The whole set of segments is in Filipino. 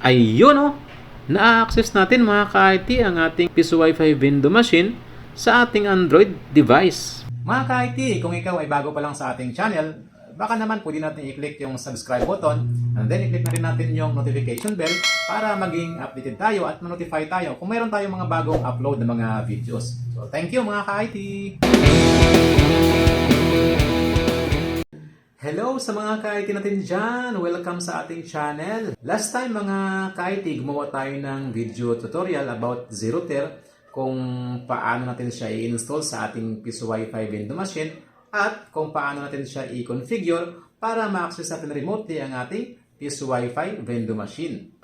Ayun oh, na-access natin mga ka-IT ang ating Piso Wi-Fi window machine sa ating Android device. Mga ka-IT, kung ikaw ay bago pa lang sa ating channel, baka naman pwede natin i-click yung subscribe button and then i-click na rin natin yung notification bell para maging updated tayo at ma-notify tayo kung mayroon tayong mga bagong upload na mga videos. So thank you mga ka-IT! Hello sa mga ka-IT natin dyan! Welcome sa ating channel! Last time mga ka-IT, gumawa tayo ng video tutorial about ZeroTer kung paano natin siya i-install sa ating Piso Wi-Fi machine at kung paano natin siya i-configure para ma-access natin remotely ang ating Piso Wi-Fi machine.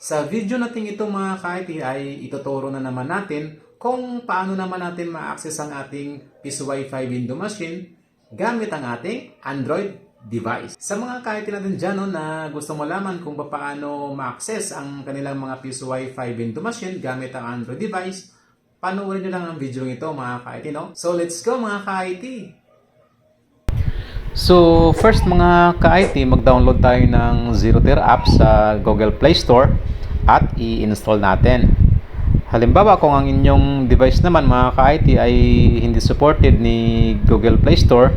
Sa video natin ito mga ka-IT ay ituturo na naman natin kung paano naman natin ma-access ang ating Piso Wi-Fi window machine gamit ang ating Android device. Sa mga kahit natin dyan no, na gusto malaman kung paano ma-access ang kanilang mga Piso Wi-Fi window machine gamit ang Android device, panoorin nyo lang ang video ito mga ka-IT. No? So let's go mga ka-IT! So first mga ka-IT, mag-download tayo ng ZeroTer app sa Google Play Store at i-install natin. Halimbawa, kung ang inyong device naman mga ka-IT ay hindi supported ni Google Play Store,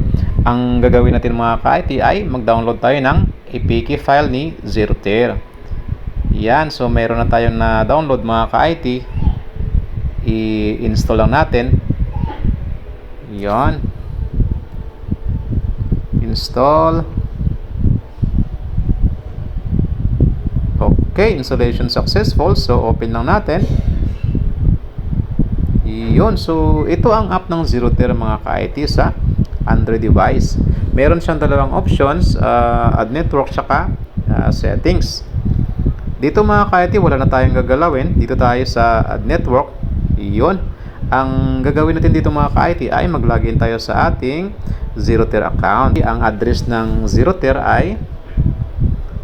ang gagawin natin mga ka-IT ay mag-download tayo ng APK file ni ZeroTer. Yan, so meron na tayong na download mga ka-IT. I-install lang natin. Yan. Install. Okay, installation successful. So, open lang natin. Yun. So, ito ang app ng ZeroTer mga ka-IT sa Android device. Meron siyang dalawang options, uh, add network tsaka uh, settings. Dito mga ka-IT, wala na tayong gagalawin. Dito tayo sa add network. Yun. Ang gagawin natin dito mga ka-IT ay mag-login tayo sa ating ZeroTer account. Ang address ng ZeroTer ay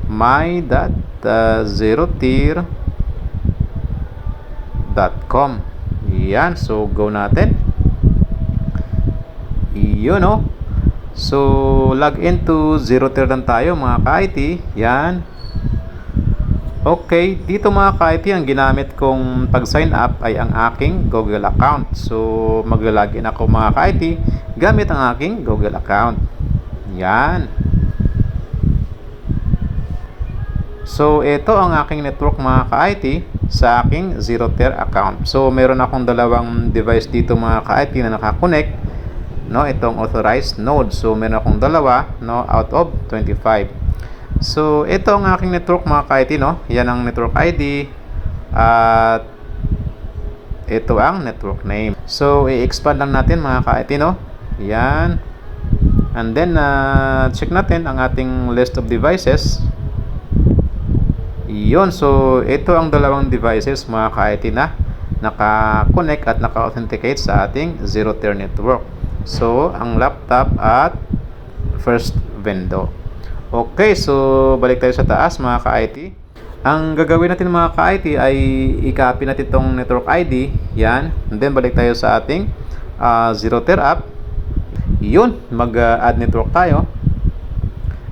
my.zerotier.com Yan. So, go natin. Yun, no? So, log into ZeroTer lang tayo, mga ka-IT. Yan. Okay. Dito, mga ka-IT, ang ginamit kong pag-sign up ay ang aking Google account. So, mag-login ako, mga ka-IT, gamit ang aking Google account. Yan. So, ito ang aking network mga ka-IT sa aking ZeroTer account. So, meron akong dalawang device dito mga ka-IT na nakakonect. No, itong authorized node. So, meron akong dalawa no, out of 25. So, ito ang aking network mga ka-IT. No? Yan ang network ID. At ito ang network name. So, i-expand lang natin mga ka-IT. No? Yan. And then, uh, check natin ang ating list of devices. Yun, so ito ang dalawang devices mga ka-IT na naka-connect at naka-authenticate sa ating zero-tier network. So, ang laptop at first window. Okay, so balik tayo sa taas mga ka-IT. Ang gagawin natin mga ka-IT ay i-copy natin itong network ID. Yan. And then balik tayo sa ating uh, zero-tier app. Yun, mag-add network tayo.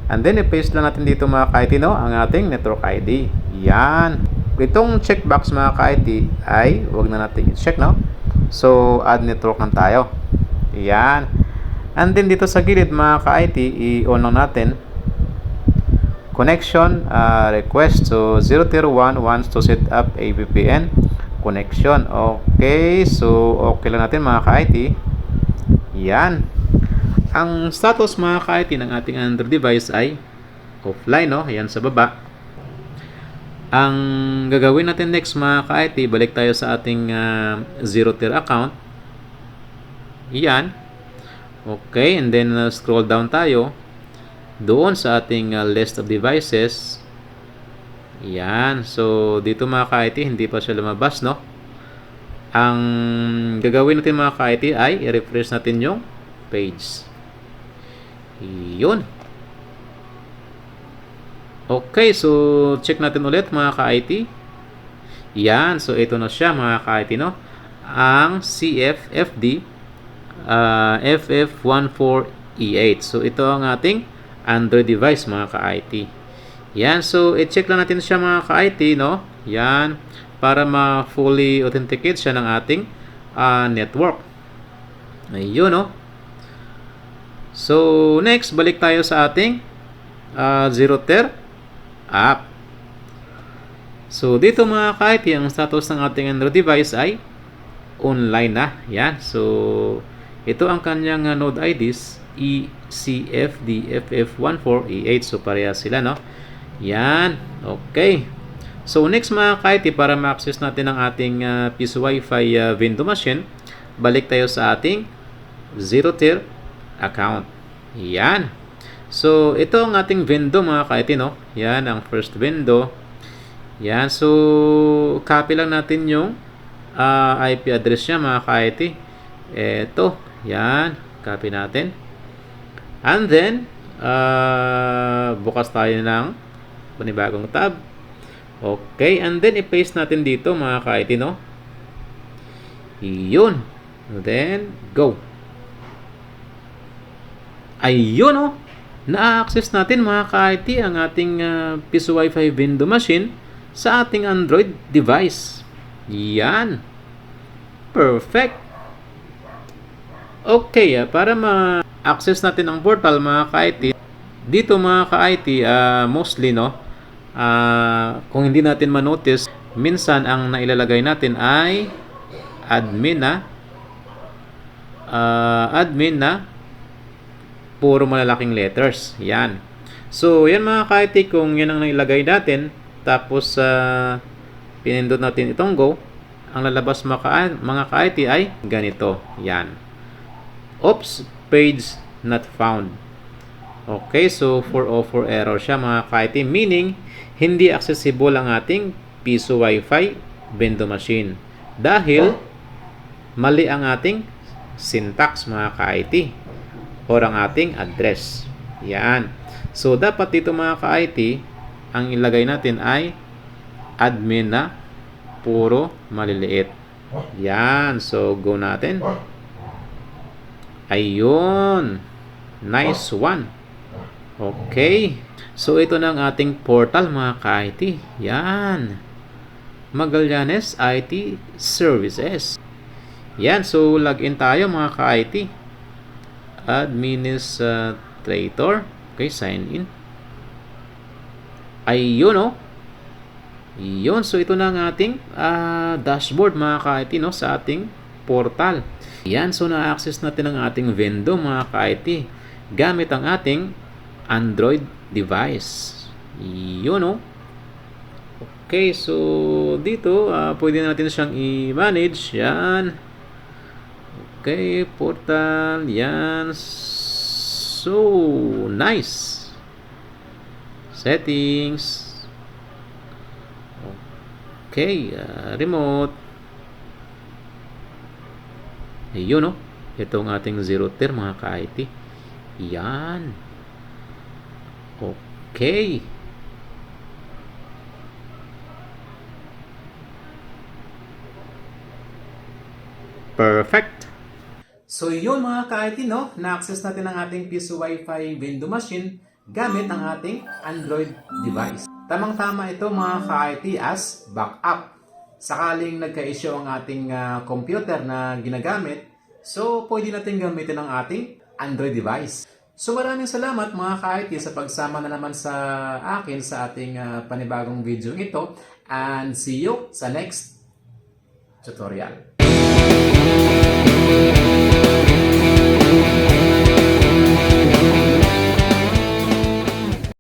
And then, i-paste lang natin dito mga ka-IT, no, ang ating network ID. Yan. Itong checkbox mga ka-IT ay, wag na natin i-check, no? So, add network lang tayo. Yan. And then, dito sa gilid mga ka-IT, i-on lang natin. Connection uh, request. So, 001 wants to set up a VPN connection. Okay. So, okay lang natin mga ka-IT. Yan. Ang status mga ka-IT ng ating Android device ay offline, no? Ayan sa baba. Ang gagawin natin next mga ka-IT, balik tayo sa ating uh, zero-tier account. Yan. Okay, and then uh, scroll down tayo doon sa ating uh, list of devices. Yan. So, dito mga ka-IT, hindi pa siya lumabas, no? Ang gagawin natin mga ka-IT ay i-refresh natin yung page. Yun. Okay, so check natin ulit mga ka-IT. Yan, so ito na siya mga ka-IT, no? Ang CFFD uh, FF14E8. So ito ang ating Android device mga ka-IT. Yan, so i-check lang natin siya mga ka-IT, no? Yan, para ma-fully authenticate siya ng ating ah, network. Ayun, no? So, next, balik tayo sa ating uh, Zeroter app. So, dito mga ka-IT, ang status ng ating Android device ay online na. Yan. So, ito ang kanyang uh, node IDs E ECFDFF14E8. So, pareha sila, no? Yan. Okay. So, next mga ka-IT, para ma-access natin ang ating uh, piso Wi-Fi uh, window machine, balik tayo sa ating Zeroter account. Yan. So, ito ang ating window mga ka-IT, no? Yan, ang first window. Yan. So, copy lang natin yung uh, IP address niya mga ka-IT. Ito. Yan. Copy natin. And then, uh, bukas tayo ng panibagong tab. Okay. And then, i-paste natin dito mga ka-IT, no? Yun. Then, go. Ayun, oh. Na-access natin mga ka-IT ang ating uh, piso Wi-Fi window machine sa ating Android device. Yan. Perfect. Okay, ah, para ma-access natin ang portal mga ka-IT, dito mga ka-IT, ah, mostly no, ah, kung hindi natin ma-notice, minsan ang nailalagay natin ay admin na ah, admin na puro malalaking letters. Yan. So, yan mga ka-IT, kung yan ang nailagay natin, tapos uh, pinindot natin itong go, ang lalabas mga, ka- mga ka-IT ay ganito. Yan. Oops, page not found. Okay, so 404 error siya mga ka-IT, meaning hindi accessible ang ating piso Wi-Fi window machine. Dahil mali ang ating syntax mga ka-IT or ang ating address. Yan. So, dapat dito mga ka-IT, ang ilagay natin ay admin na puro maliliit. Yan. So, go natin. Ayun. Nice one. Okay. So, ito na ang ating portal mga ka-IT. Yan. Magallanes IT Services. Yan. So, login tayo mga ka-IT administrator. Okay, sign in. Ayun, oh. Yun, so ito na ang ating ah, dashboard mga ka-IT no, sa ating portal. Yan, so na-access natin ang ating window mga ka-IT gamit ang ating Android device. Yun, oh. Okay, so dito, ah, pwede natin siyang i-manage. Yan. Okay, portal. Yan. So, nice. Settings. Okay, ah, remote. Ayun, no? Ito ang ating zero tier, mga ka-IT. Yan. Okay. Perfect. So yun mga ka-IT, no? Na-access natin ang ating piso Wi-Fi window machine gamit ang ating Android device. Tamang-tama ito mga ka-IT as backup. Sakaling nagka-issue ang ating ah, computer na ginagamit, so pwede natin gamitin ang ating Android device. So maraming salamat mga ka-IT sa pagsama na naman sa akin sa ating ah, panibagong video ito and see you sa next tutorial.